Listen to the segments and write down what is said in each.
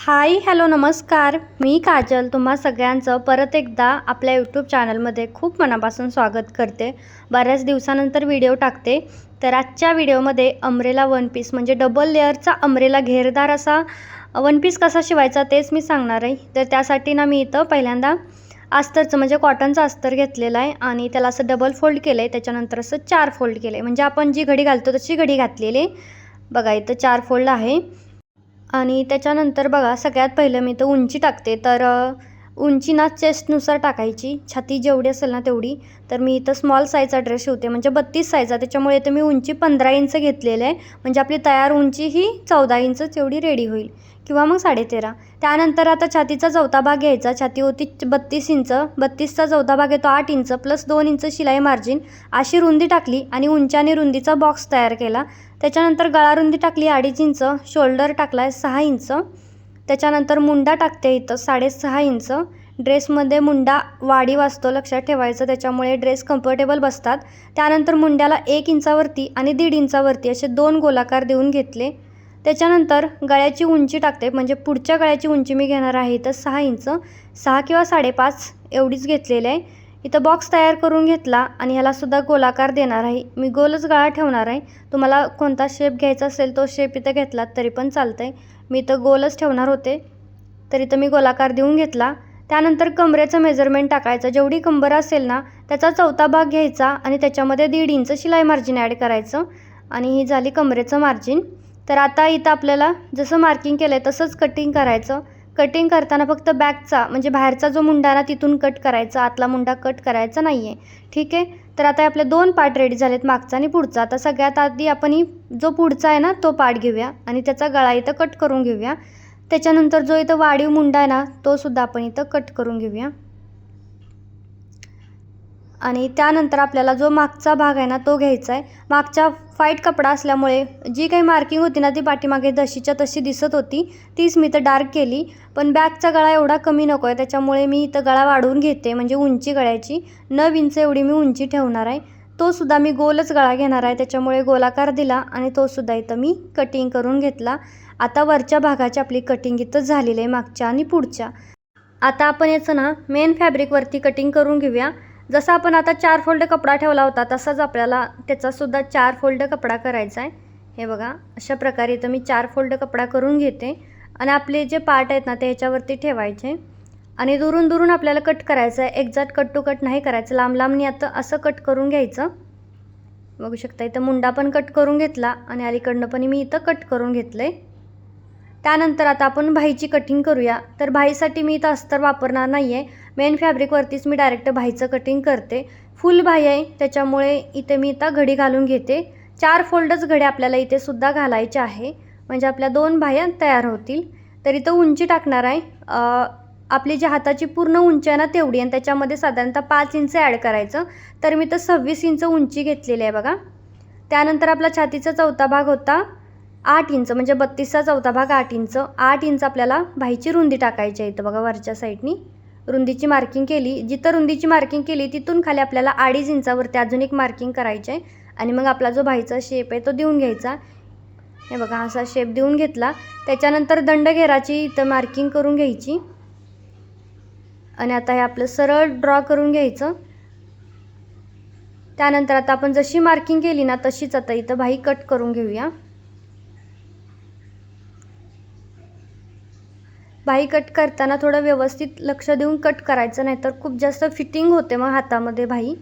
Hi hello नमस्कार. मी काजल. तुम्हा सगळ्यांचं परत एकदा आपल्या यूट्यूब चॅनलमध्ये खूप मनापासून स्वागत करते. बऱ्याच दिवसानंतर व्हिडिओ टाकते. तर आजच्या व्हिडिओमध्ये अमरेला वन पीस म्हणजे डबल लेअरचा अमरेला घेरदार असा वन पीस कसा शिवायचा तेच मी सांगणार आहे. तर त्यासाठी ना मी इथं पहिल्यांदा अस्तरचं म्हणजे कॉटनचं अस्तर घेतलेलं आहे आणि त्याला असं डबल फोल्ड केलं आहे त्याच्यानंतर असं चार फोल्ड केलं आहे म्हणजे आपण जी घडी घालतो तशी घडी घातलेली आहे. बघा इथं चार फोल्ड आहे. आणि त्याच्यानंतर बघा सगळ्यात पहिलं मी तर उंची टाकते. तर उंची ना चेस्टनुसार टाकायची. छाती जेवढी असेल ना तेवढी. तर मी इथं स्मॉल साईजचा ड्रेस शिवते. म्हणजे बत्तीस साईजचा त्याच्यामुळे इथं मी उंची पंधरा इंच घेतलेलं आहे. म्हणजे आपली तयार उंची ही चौदा इंच तेवढी रेडी होईल. किंवा मग साडेतेरा. त्यानंतर आता छातीचा चौथा भाग घ्यायचा. छाती होती बत्तीस इंच. बत्तीसचा चौथा भाग येतो आठ इंच. प्लस दोन इंच शिलाई मार्जिन अशी रुंदी टाकली आणि उंची आणि रुंदीचा बॉक्स तयार केला. त्याच्यानंतर गळा रुंदी टाकली अडीच इंच. शोल्डर टाकला आहे सहा इंच. त्याच्यानंतर मुंडा टाकते इथं साडेसहा इंच. ड्रेसमध्ये मुंडा वाढी वाचतो लक्षात ठेवायचं. त्याच्यामुळे ड्रेस कम्फर्टेबल बसतात. त्यानंतर मुंड्याला एक इंचावरती आणि दीड इंचावरती असे दोन गोलाकार देऊन घेतले. त्याच्यानंतर गळ्याची उंची टाकते म्हणजे पुढच्या गळ्याची उंची मी घेणार आहे इथं सहा इंच. सहा किंवा साडेपाच एवढीच घेतलेली आहे. इथं बॉक्स तयार करून घेतला आणि ह्यालासुद्धा गोलाकार देणार आहे. मी गोलच गळा ठेवणार आहे. तुम्हाला कोणता शेप घ्यायचा असेल तो शेप इथं घेतलात तरी पण चालतं आहे मी इथं गोलच ठेवणार होते. तर इथं मी गोलाकार देऊन घेतला. त्यानंतर कमरेचं मेजरमेंट टाकायचं. जेवढी कंबर असेल ना त्याचा चौथा भाग घ्यायचा आणि त्याच्यामध्ये दीड इंच शिलाई मार्जिन ॲड करायचं आणि ही झाली कमरेचं मार्जिन तर आता इथं आपल्याला जसं मार्किंग केलं आहे तसंच कटिंग करायचं. कटिंग करताना फक्त बॅकचा म्हणजे बाहेरचा जो मुंडा ना तिथून कट करायचा. आतला मुंडा कट करायचा नाही आहे ठीक आहे? तर आता आपले दोन पार्ट रेडी झालेत मागचा आणि पुढचा. आता सगळ्यात आधी आपण ही जो पुढचा आहे ना तो पार्ट घेऊया. आणि त्याचा गळा इथं कट करून घेऊया. त्याच्यानंतर जो इथं वाढीव मुंडा आहे ना तो सुद्धा आपण इथं कट करून घेऊया. आणि त्यानंतर आपल्याला जो मागचा भाग आहे ना तो घ्यायचा आहे. मागचा फाईट कपडा असल्यामुळे जी काही मार्किंग होती ना ती पाठीमागे जशीच्या तशी दिसत होती. तीच मी इथं डार्क केली. पण बॅगचा गळा एवढा कमी नको आहे त्याच्यामुळे मी इथं गळा वाढवून घेते म्हणजे उंची गळ्याची. नऊ इंच एवढी मी उंची ठेवणार आहे. तो सुद्धा मी गोलच गळा घेणार आहे त्याच्यामुळे गोलाकार दिला आणि तो सुद्धा इथं मी कटिंग करून घेतला. आता वरच्या भागाची आपली कटिंग इथं झालेली आहे मागच्या आणि पुढच्या. आता आपण याचं ना मेन फॅब्रिकवरती कटिंग करून घेऊया. जसा आपण आता चार फोल्ड कपडा ठेवला होता तसाच आपल्याला त्याचासुद्धा चार फोल्ड कपडा करायचा आहे हे बघा अशा प्रकारे इथं मी चार फोल्ड कपडा करून घेते आणि आपले जे पार्ट आहेत ना ते ह्याच्यावरती ठेवायचे. आणि दुरून दुरून आपल्याला कट करायचं आहे एक्झॅक्ट कट टू कट नाही करायचं. लांब लांबनी आता असं कट करून घ्यायचं. बघू शकता इथं मुंडा पण कट करून घेतला आणि अलीकडनं पण मी इथं कट करून घेतलं आहे त्यानंतर आता आपण भाईची कटिंग करूया. तर भाईसाठी मी इथं अस्तर वापरणार नाही आहे मेन फॅब्रिकवरतीच मी डायरेक्ट भाईचं कटिंग करते. फुल भाई आहे. त्याच्यामुळे इथे मी इथं घडी घालून घेते. चार फोल्डच घडी आपल्याला इथे सुद्धा घालायचे आहे. म्हणजे आपल्या दोन भाया तयार होतील. तर इथं उंची टाकणार आहे. आपली जी हाताची पूर्ण उंची आहे ना तेवढी आणि त्याच्यामध्ये साधारणतः पाच इंच ॲड करायचं. तर मी तर सव्वीस इंच उंची घेतलेली आहे बघा. त्यानंतर आपला छातीचा चौथा भाग होता. आठ इंच म्हणजे बत्तीसचा चौथा भाग आठ इंच. आठ इंच आपल्याला भाईची रुंदी टाकायची आहे इथं बघा वरच्या साईडनी. रुंदीची मार्किंग केली. जिथं रुंदीची मार्किंग केली तिथून खाली आपल्याला अडीच इंचावरती अजून एक मार्किंग करायची आहे. आणि मग आपला जो भाईचा शेप आहे तो देऊन घ्यायचा. हे बघा असा शेप देऊन घेतला. त्याच्यानंतर दंडघेराची इथं मार्किंग करून घ्यायची. आणि आता हे आपलं सरळ ड्रॉ करून घ्यायचं. त्यानंतर आता आपण जशी मार्किंग केली ना तशीच आता इथं भाई कट करून घेऊया. बाही कट करताना थोडं व्यवस्थित लक्ष देऊन कट करायचं नाही तर खूप जास्त फिटिंग होते मग हातामध्ये बाही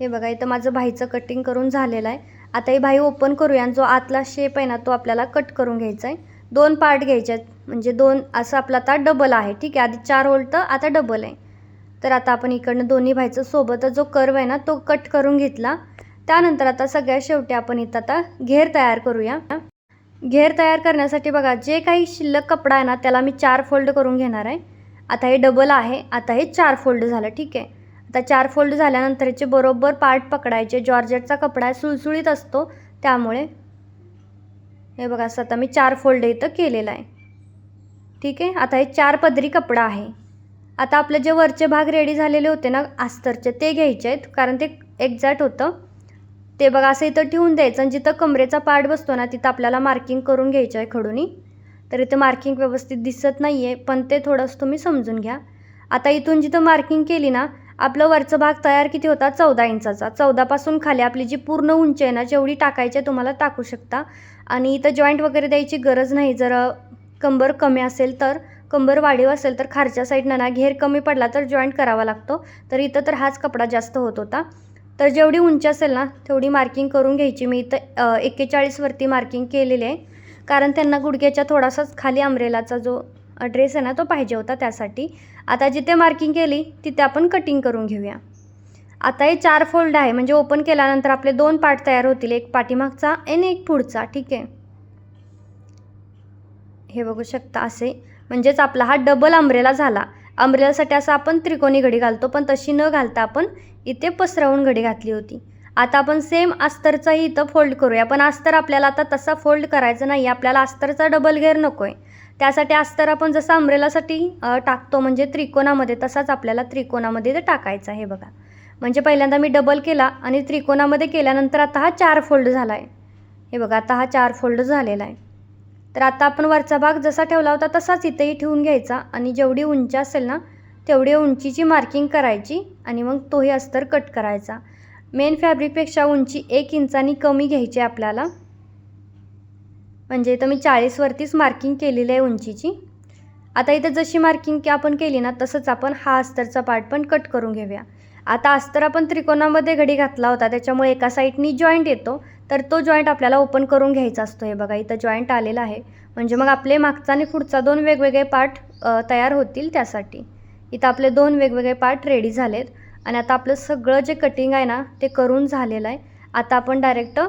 हे बघा इथं माझं भाईचं कटिंग करून झालेलं आहे. आता ही भाई ओपन करूया आणि जो आतला शेप आहे ना तो आपल्याला कट करून घ्यायचा आहे. दोन पार्ट घ्यायचे आहेत. म्हणजे दोन असं आपलं आता डबल आहे. ठीक आहे आधी चार होल्ट आता डबल आहे. तर आता आपण इकडनं दोन्ही भाईचं सोबतच जो कर्व आहे ना तो कट करून घेतला. त्यानंतर आता सगळ्या शेवटी आपण इथं आता घेर तयार करूया. घेर तयार करण्यासाठी बघा जे काही शिल्लक कपडा आहे ना त्याला मी चार फोल्ड करून घेणार आहे. आता हे डबल आहे आता हे चार फोल्ड झालं ठीक आहे. आता चार फोल्ड झाल्यानंतर याचे बरोबर पार्ट पकडायचे. जॉर्जेटचा कपडा आहे सुळसुळीत असतो त्यामुळे हे बघा असं आता मी चार फोल्ड इथं केलेलं आहे. ठीक आहे आता हे चार पदरी कपडा आहे. आता आपले जे वरचे भाग रेडी झालेले होते ना आस्तरचे ते घ्यायचे आहेत कारण ते एक्झॅक्ट होतं. ते बघा असं इथं ठेवून द्यायचं आणि जिथं कमरेचा पार्ट बसतो ना तिथं आपल्याला मार्किंग करून घ्यायचं आहे खडूनी. तर इथं मार्किंग व्यवस्थित दिसत नाही आहे पण ते थोडंसं तुम्ही समजून घ्या. आता इथून जिथं मार्किंग केली ना आपलं वरचं भाग तयार किती होता? चौदा इंचाचा. चौदापासून खाली आपली जी पूर्ण उंची आहे ना जेवढी टाकायची आहे तुम्हाला टाकू शकता. आणि इथं जॉईंट वगैरे द्यायची गरज नाही. जर कंबर कमी असेल तर कंबर वाढीव असेल तर खालच्या साईडनं ना घेर कमी पडला तर जॉईंट करावा लागतो. तर इथं तर हाच कपडा जास्त होत होता. तर जेवढी उंची असेल ना तेवढी मार्किंग करून घ्यायची. मी इथं एक्केचाळीसवरती मार्किंग केलेली आहे. कारण त्यांना गुडघ्याच्या थोडासाच खाली अमरेलाचा जो ड्रेस आहे ना तो पाहिजे होता त्यासाठी. आता जिथे मार्किंग केली तिथे आपण कटिंग करून घेऊया. आता हे चार फोल्ड आहे. म्हणजे ओपन केल्यानंतर आपले दोन पार्ट तयार होतील. एक पाठीमागचा आणि एक पुढचा. ठीक आहे? हे बघू शकता असे. म्हणजेच आपला हा डबल अंब्रेला झाला. अंब्रेलासाठी असं आपण त्रिकोणी घडी घालतो पण तशी न घालता आपण इथे पसरवून घडी घातली होती. आता आपण सेम अस्तरचाही इथं फोल्ड करूया. पण अस्तर आपल्याला आता तसा फोल्ड करायचा नाही आपल्याला अस्तरचा डबल घेर नको आहे त्यासाठी अस्तर आपण जसं अंब्रेलासाठी टाकतो म्हणजे त्रिकोणामध्ये तसाच आपल्याला त्रिकोणामध्ये ते टाकायचं आहे बघा. म्हणजे पहिल्यांदा मी डबल केला आणि त्रिकोणामध्ये केल्यानंतर आता हा चार फोल्ड झाला आहे हे बघा आता हा चार फोल्ड झालेला आहे. तर आता आपण वरचा भाग जसा ठेवला होता तसाच इथेही ठेवून घ्यायचा आणि जेवढी उंची असेल ना तेवढी उंचीची मार्किंग करायची आणि मग तोही अस्तर कट करायचा. मेन फॅब्रिकपेक्षा उंची एक इंचानी कमी घ्यायची आपल्याला. म्हणजे इथं मी चाळीसवरतीच मार्किंग केलेली आहे उंचीची. आता इथं जशी मार्किंग आपण केली ना तसंच आपण हा अस्तरचा पार्ट पण कट करून घेऊया. आता अस्तर आपण त्रिकोणामध्ये घडी घातला होता त्याच्यामुळे एका साईडनी जॉईंट येतो तर तो जॉईंट आपल्याला ओपन करून घ्यायचा असतो. हे बघा इथं जॉईंट आलेला आहे. म्हणजे मग आपले मागचा आणि पुढचा दोन वेगवेगळे पार्ट तयार होतील त्यासाठी. इथं आपले दोन वेगवेगळे पार्ट रेडी झालेत. आणि आता आपलं सगळं जे कटिंग आहे ना ते करून झालेलं आहे. आता आपण डायरेक्ट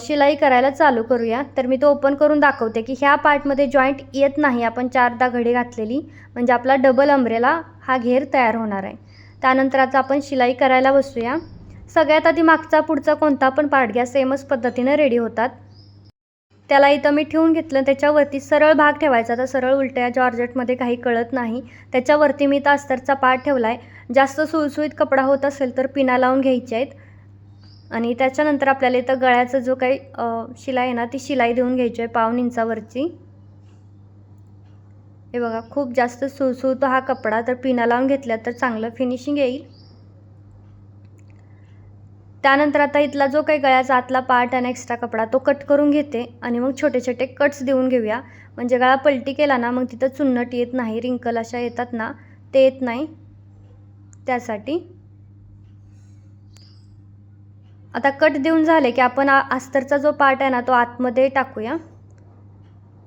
शिलाई करायला चालू करूया. तर मी तो ओपन करून दाखवते की ह्या पार्टमध्ये जॉईंट येत नाही. आपण चारदा घडी घातलेली. म्हणजे आपला डबल अंब्रेला हा घेर तयार होणार आहे. त्यानंतर आता आपण शिलाई करायला बसूया. सगळ्यात आधी मागचा पुढचा कोणता पण पार्ट घ्या सेमच पद्धतीनं रेडी होतात. त्याला इथं मी ठेवून घेतलं. त्याच्यावरती सरळ भाग ठेवायचा. तर सरळ उलट्या जॉर्जेटमध्ये काही कळत नाही. त्याच्यावरती मी तास्तरचा अस्तरचा ठेवला आहे जास्त सुळसुळीत कपडा होत असेल तर पिना लावून घ्यायचे आहेत. आणि त्याच्यानंतर आपल्याला इथं गळ्याचं जो काही शिलाई आहे ना ती शिलाई देऊन घ्यायची आहे पाऊन इंचावरची. हे बघा खूप जास्त सुळसुळतो हा कपडा तर पिना लावून घेतला तर चांगलं फिनिशिंग येईल. त्यानंतर आता इथला जो काही गळ्याचा आतला पार्ट आणि एक्स्ट्रा कपडा तो कट करून घेते आणि मग छोटे छोटे कट्स देऊन घेऊया. म्हणजे गळा पलटी केला ना मग तिथं चुन्नट येत नाही रिंकल अशा येतात ना ते येत नाही. त्यासाठी आता कट देऊन झाले की आपण अस्तरचा जो पार्ट आहे ना तो आतमध्ये टाकूया.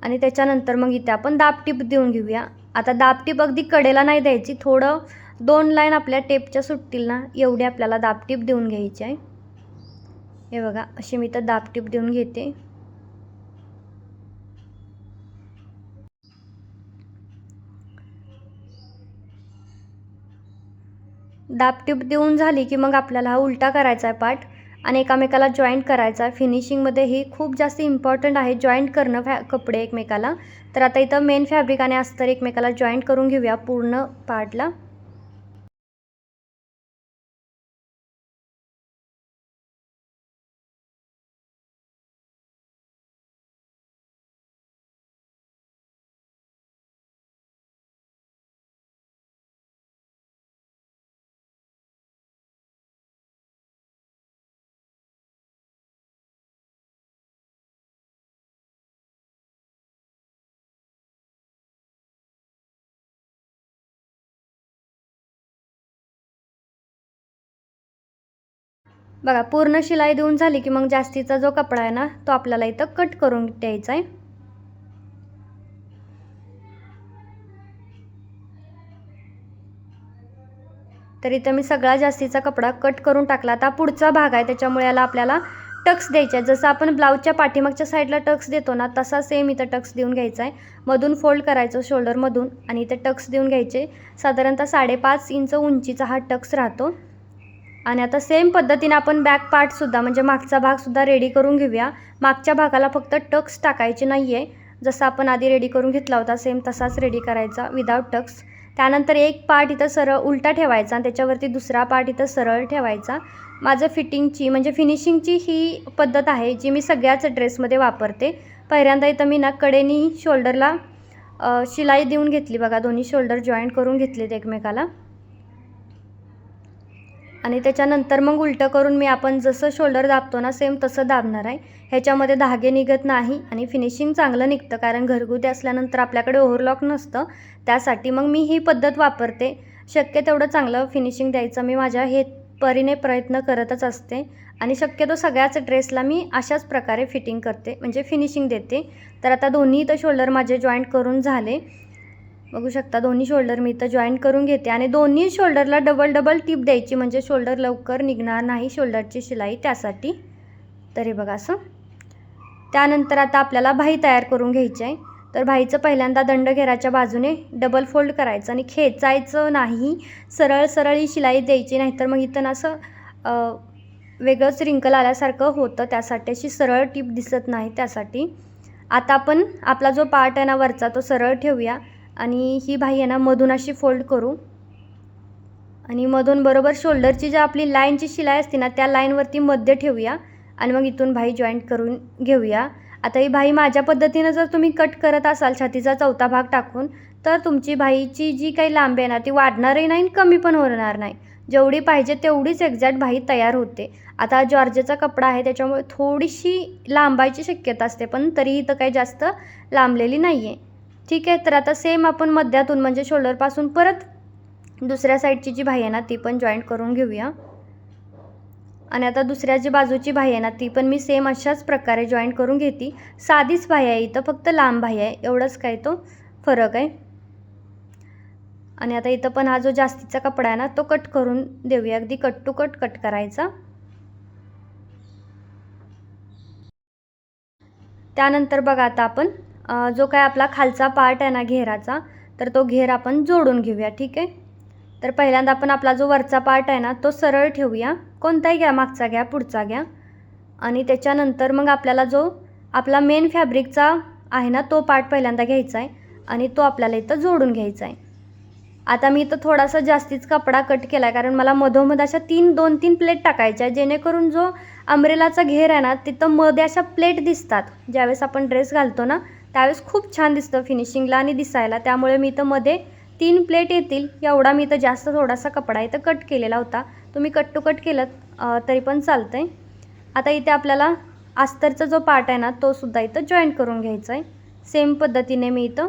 आणि त्याच्यानंतर मग इथे आपण दाबटीप देऊन घेऊया. आता दाबटीप अगदी कडेला नाही द्यायची थोडं दोन लाईन आपल्या टेपच्या सुटतील ना एवढी आपल्याला दाबटीप देऊन घ्यायची आहे. हे बघा अशी मी तर दाबटीप देऊन घेते. दाबटीप देऊन झाली की मग आपल्याला हा उलटा करायचा आहे पाठ. आणि एकामेकाला जॉईंट करायचा. आहे फिनिशिंगमध्ये ही खूप जास्त इम्पॉर्टंट आहे. जॉईंट करणं फॅ कपडे एकमेकाला. तर आता इथं मेन फॅब्रिक आणि अस्तर एकमेकाला जॉईंट करून घेऊया. पूर्ण पार्टला बघा पूर्ण शिलाई देऊन झाली की मग जास्तीचा जो कपडा आहे ना तो आपल्याला इथं कट करून द्यायचा आहे. तर इथं मी सगळा जास्तीचा कपडा कट करून टाकला. आता पुढचा भाग आहे त्याच्यामुळे याला आपल्याला टक्स द्यायचे आहे जसं आपण ब्लाऊजच्या पाठीमागच्या साईडला टक्स देतो ना तसा सेम इथं टक्स देऊन घ्यायचा आहे. मधून फोल्ड करायचं शोल्डरमधून आणि इथं टक्स देऊन घ्यायचे. साधारणतः साडेपाच इंच उंचीचा हा टक्स राहतो. आणि आता सेम पद्धतीने आपण बॅक पार्टसुद्धा म्हणजे मागचा भागसुद्धा रेडी करून घेऊया. मागच्या भागाला फक्त टक्स टाकायचे नाही आहे जसं आपण आधी रेडी करून घेतला होता सेम तसाच रेडी करायचा विदाऊट टक्स. त्यानंतर एक पार्ट इथं सरळ उलटा ठेवायचा आणि त्याच्यावरती दुसरा पार्ट इथं सरळ ठेवायचा. माझं फिटिंगची म्हणजे फिनिशिंगची ही पद्धत आहे जी मी सगळ्याच ड्रेसमध्ये वापरते. पहिल्यांदा इथं मी ना कडेनी शोल्डरला शिलाई देऊन घेतली बघा दोन्ही शोल्डर जॉईंट करून घेतलेत एकमेकाला. आणि त्याच्यानंतर मग उलटं करून मी आपण जसं शोल्डर दाबतो ना सेम तसं दाबणार आहे. ह्याच्यामध्ये धागे निघत नाही आणि फिनिशिंग चांगलं निघतं कारण घरगुती असल्यानंतर आपल्याकडे ओव्हरलॉक नसतं. त्यासाठी मग मी ही पद्धत वापरते. शक्य तेवढं चांगलं फिनिशिंग द्यायचं. मी माझ्या हे परीने प्रयत्न करतच असते. आणि शक्यतो सगळ्याच ड्रेसला मी अशाच प्रकारे फिटिंग करते. म्हणजे फिनिशिंग देते. तर आता दोन्ही इथं शोल्डर माझे जॉईंट करून झाले. बघू शकता दोन्ही शोल्डर मी इथं जॉईंट करून घेते. आणि दोन्ही शोल्डरला डबल डबल टिप द्यायची म्हणजे शोल्डर लवकर निघणार नाही शोल्डरची शिलाई त्यासाठी. तरी बघा असं. त्यानंतर आता आपल्याला भाई तयार करून घ्यायची आहे. तर भाईचं पहिल्यांदा दंडघेराच्या बाजूने डबल फोल्ड करायचं आणि खेचायचं नाही. सरळ सरळ ही शिलाई द्यायची नाहीतर मग इथं असं वेगळंच रिंकल आल्यासारखं होतं. त्यासाठी अशी सरळ टीप दिसत नाही त्यासाठी. आता आपण आपला जो पार्ट आहे ना वरचा तो सरळ ठेवूया. आणि ही बाही आहे ना मधून अशी फोल्ड करू. आणि मधून बरोबर शोल्डरची जी आपली लाईनची शिलाई असते ना त्या लाईनवरती मध्य ठेवूया. आणि मग इथून भाई जॉईंट करून घेऊया. आता ही भाई माझ्या पद्धतीनं जर तुम्ही कट करत असाल छातीचा चौथा भाग टाकून तर तुमची भाईची जी काही लांबी आहे ना ती वाढणारही नाही आणि कमी पण होणार नाही. जेवढी पाहिजे तेवढीच एक्झॅक्ट भाई तयार होते. आता जॉर्जेचा कपडा आहे त्याच्यामुळे थोडीशी लांबायची शक्यता असते पण तरीही तर काही जास्त लांबलेली नाही आहे ठीक आहे तर आता सेम आपण मध्यातून म्हणजे शोल्डरपासून परत दुसऱ्या साईडची जी भाई आहे ना ती पण जॉईंट करून घेऊया. आणि आता दुसऱ्या जी बाजूची भाई आहे ना ती पण मी सेम अशाच प्रकारे जॉईंट करून घेते. साधीच भाई आहे इथं फक्त लांब भाई आहे एवढंच काय तो फरक आहे. आणि आता इथं पण हा जो जास्तीचा कपडा आहे ना तो कट करून देऊया अगदी कट टू कट कट करायचा. त्यानंतर बघा आता आपण जो काय आपला खालचा पार्ट आहे ना घेराचा तर तो घेर आपण जोडून घेऊया ठीक आहे? तर पहिल्यांदा आपण आपला जो वरचा पार्ट आहे ना तो सरळ ठेवूया. कोणताही घ्या मागचा घ्या पुढचा घ्या. आणि त्याच्यानंतर मग आपल्याला जो आपला मेन फॅब्रिकचा आहे ना तो पार्ट पहिल्यांदा घ्यायचा आहे. आणि तो आपल्याला इथं जोडून घ्यायचा आहे. आता मी इथं थोडासा जास्तीच कपडा कट केला आहे कारण मला मधोमध अशा तीन दोन तीन प्लेट टाकायच्या आहे जेणेकरून जो अम्ब्रेलाचा घेर आहे ना तिथं मध्ये अशा प्लेट दिसतात. ज्यावेळेस आपण ड्रेस घालतो ना त्यावेळेस खूप छान दिसतं फिनिशिंगला आणि दिसायला. त्यामुळे मी इथं मध्ये तीन प्लेट येतील. एवढा मी इथं जास्त थोडासा कपडा इथं कट केलेला होता. तुम्ही कट टू कट केलं तरी पण चालतं आहे आता इथे आपल्याला अस्तरचा जो पार्ट आहे ना तो सुद्धा इथं जॉईंट करून घ्यायचा आहे सेम पद्धतीने मी इथं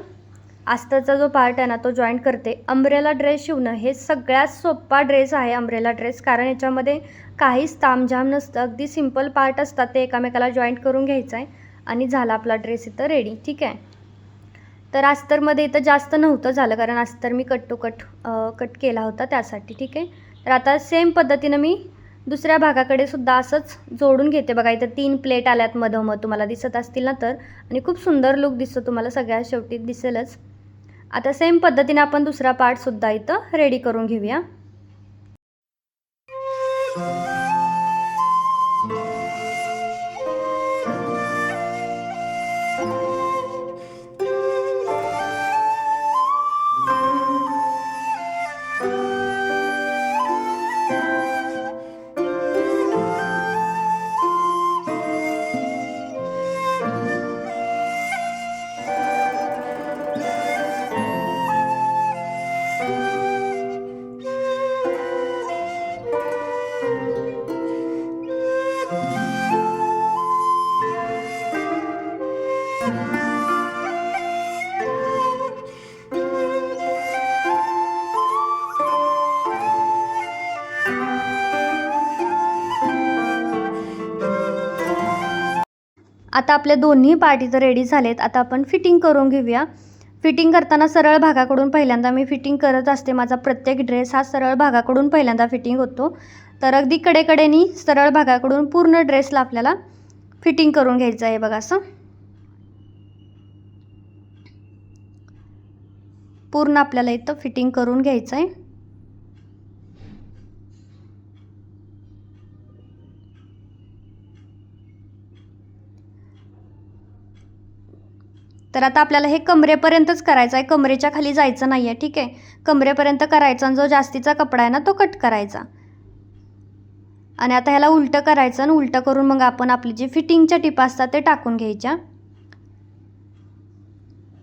आस्तरचा जो पार्ट आहे ना तो जॉईंट करते. अम्ब्रेला ड्रेस शिवणं हे सगळ्यात सोपा ड्रेस आहे अम्ब्रेला ड्रेस कारण याच्यामध्ये काहीच तामझाम नसतं. अगदी सिंपल पार्ट असतात ते एकामेकाला जॉईंट करून घ्यायचं आहे आणि झाला आपला ड्रेस इथं रेडी ठीक आहे? तर अस्तरमध्ये इथं जास्त नव्हतं झालं कारण अस्तर मी कट टू कट कट केला होता त्यासाठी ठीक आहे? तर आता सेम पद्धतीनं मी दुसऱ्या भागाकडे सुद्धा असंच जोडून घेते. बघा इथं तीन प्लेट आल्यात मधोमध तुम्हाला दिसत असतील ना तर. आणि खूप सुंदर लुक दिसतो तुम्हाला सगळ्या शेवटी दिसेलच. आता सेम पद्धतीने आपण दुसरा पार्टसुद्धा इथं रेडी करून घेऊया. आता आपल्या दोन्ही पार्ट इथं रेडी झालेत. आता आपण फिटिंग करून घेऊया. फिटिंग करताना सरळ भागाकडून पहिल्यांदा मी फिटिंग करत असते. माझा प्रत्येक ड्रेस हा सरळ भागाकडून पहिल्यांदा फिटिंग होतो. तर अगदी कडेकडेनी सरळ भागाकडून पूर्ण ड्रेसला आपल्याला फिटिंग करून घ्यायचं आहे बघा असं. पूर्ण आपल्याला इथं फिटिंग करून घ्यायचं आहे. तर आता आपल्याला हे कमरेपर्यंतच करायचं आहे. कमरेच्या खाली जायचं नाही आहे ठीक आहे? कमरेपर्यंत करायचा आणि जो जास्तीचा कपडा आहे ना तो कट करायचा. आणि आता ह्याला उलटं करायचं आणि उलटं करून मग आपण आपली जी फिटिंगच्या टिपा असतात ते टाकून घ्यायच्या.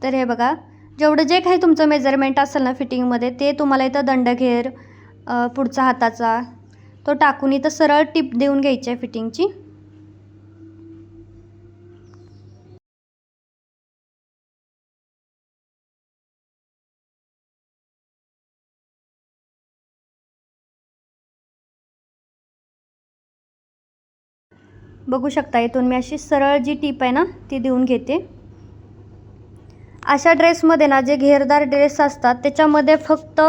तर हे बघा जेवढं जे काही तुमचं मेजरमेंट असेल ना फिटिंगमध्ये ते तुम्हाला इथं दंडघेर पुढचा हाताचा तो टाकून इथं सरळ टिप देऊन घ्यायची आहे फिटिंगची. बघू शकता इथून मी अशी सरळ जी टीप आहे ना ती देऊन घेते. अशा ड्रेसमध्ये ना जे घेरदार ड्रेस असतात त्याच्यामध्ये फक्त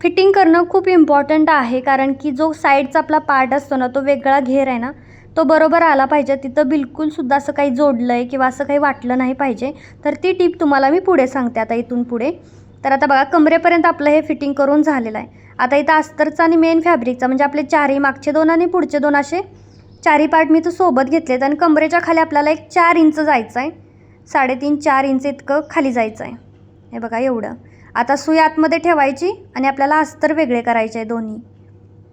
फिटिंग करणं खूप इम्पॉर्टंट आहे. कारण की जो साईडचा आपला पार्ट असतो ना तो वेगळा घेर आहे ना तो बरोबर आला पाहिजे. तिथं बिलकुलसुद्धा असं काही जोडलं आहे किंवा असं काही वाटलं नाही पाहिजे. तर ती टीप तुम्हाला मी पुढे सांगते आता इथून पुढे. तर आता बघा कमरेपर्यंत आपलं हे फिटिंग करून झालेलं आहे. आता इथं अस्तरचा आणि मेन फॅब्रिकचा म्हणजे आपले चारही मागचे दोन आणि पुढचे दोन असे चारही पार्ट मी तर सोबत घेतलेत आणि कमरेच्या खाली आपल्याला एक चार इंच जायचं आहे साडेतीन चार इंच इतकं खाली जायचं आहे हे बघा एवढं. आता सुई आतमध्ये ठेवायची आणि आपल्याला अस्तर वेगळे करायचे आहे दोन्ही.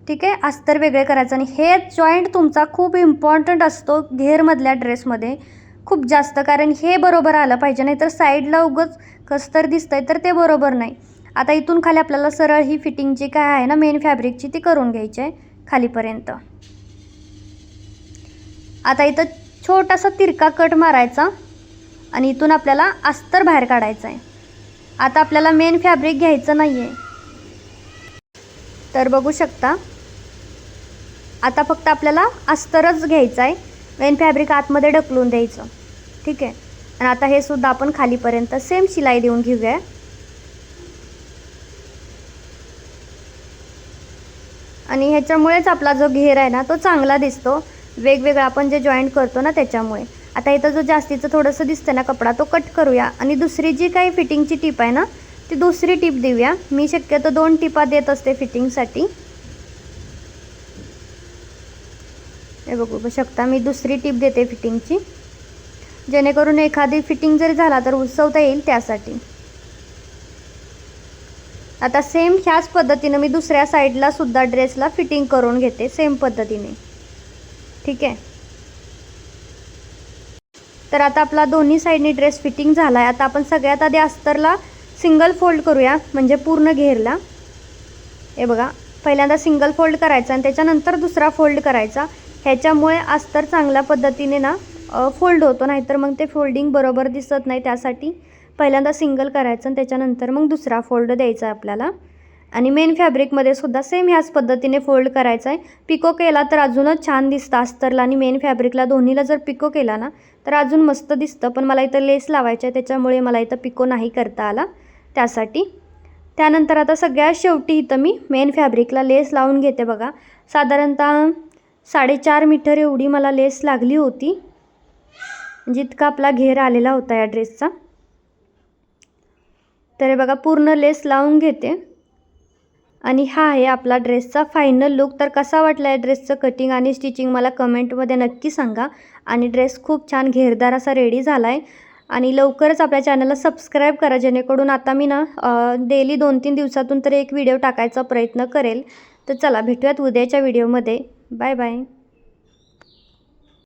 ठीक आहे? अस्तर वेगळे करायचं आणि हे जॉईंट तुमचा खूप इम्पॉर्टंट असतो घेरमधल्या ड्रेसमध्ये खूप जास्त कारण हे बरोबर आलं पाहिजे नाही तर साईडला उगंच कस्तर आहे तर ते बरोबर नाही. आता इथून खाली आपल्याला सरळ ही फिटिंग जी काय आहे ना मेन फॅब्रिकची ती करून घ्यायची आहे खालीपर्यंत. आता इथं छोटासा तिरका कट मारायचा आणि इथून आपल्याला अस्तर बाहेर काढायचं आहे. आता आपल्याला मेन फॅब्रिक घ्यायचं नाही आहे तर बघू शकता आता फक्त आपल्याला अस्तरच घ्यायचं आहे. मेन फॅब्रिक आतमध्ये ढकलून द्यायचं. ठीक आहे? आणि आता हे सुद्धा आपण खालीपर्यंत सेम शिलाई देऊन घेऊया. आणि ह्याच्यामुळेच आपला जो घेर आहे ना तो चांगला दिसतो. वेगवेगळा आपण जे जॉईंट करतो ना त्याच्यामुळे. आता इथं जो जास्तीचं थोडंसं दिसतं ना कपडा तो कट करूया. आणि दुसरी जी काही फिटिंगची टीप आहे ना ती दुसरी टीप देऊया. मी शक्यतो दोन टिपा देत असते फिटिंगसाठी हे बघू शकता मी दुसरी टीप देते फिटिंगची जेणेकरून एखादी फिटिंग जरी झाला तर उसवता येईल त्यासाठी. आता सेम ह्याच पद्धतीनं मी दुसऱ्या साईडला सुद्धा ड्रेसला फिटिंग करून घेते सेम पद्धतीने. ठीक आहे. तर आता आपला दोन्ही साईडनी ड्रेस फिटिंग झाला आहे आता आपण सगळ्यात आधी अस्तरला सिंगल फोल्ड करूया म्हणजे पूर्ण घेरला. हे बघा पहिल्यांदा सिंगल फोल्ड करायचा आणि त्याच्यानंतर दुसरा फोल्ड करायचा. ह्याच्यामुळे अस्तर चांगल्या पद्धतीने ना फोल्ड होतो नाहीतर मग ते फोल्डिंग बरोबर दिसत नाही त्यासाठी. पहिल्यांदा सिंगल करायचं आणि त्याच्यानंतर मग दुसरा फोल्ड द्यायचा आपल्याला. आणि मेन फॅब्रिकमध्ये सुद्धा सेम ह्याच पद्धतीने फोल्ड करायचं आहे पिको केला तर अजूनच छान दिसतं अस्तरला आणि मेन फॅब्रिकला दोन्हीला जर पिको केला ना तर अजून मस्त दिसतं. पण मला इथं लेस लावायचं आहे त्याच्यामुळे मला इथं पिको नाही करता आला त्यासाठी. त्यानंतर आता सगळ्यात शेवटी इथं मी मेन फॅब्रिकला लेस लावून घेते बघा. साधारणतः साडेचार मीटर एवढी मला लेस लागली होती. म्हणजे जितका आपला घेर आलेला होता या ड्रेसचा तर बघा पूर्ण लेस लावून घेते. आणि हा आहे आपला ड्रेसचा फायनल लुक तर कसा वाटला आहे ड्रेसचं कटिंग आणि स्टिचिंग मला कमेंटमध्ये नक्की सांगा. आणि ड्रेस खूप छान घेरदार असा रेडी झाला आहे आणि लवकरच आपल्या चॅनलला सबस्क्राईब करा जेणेकरून आता मी ना डेली दोन तीन दिवसातून तरी एक व्हिडिओ टाकायचा प्रयत्न करेल. तर चला भेटूयात उद्याच्या व्हिडिओमध्ये बाय बाय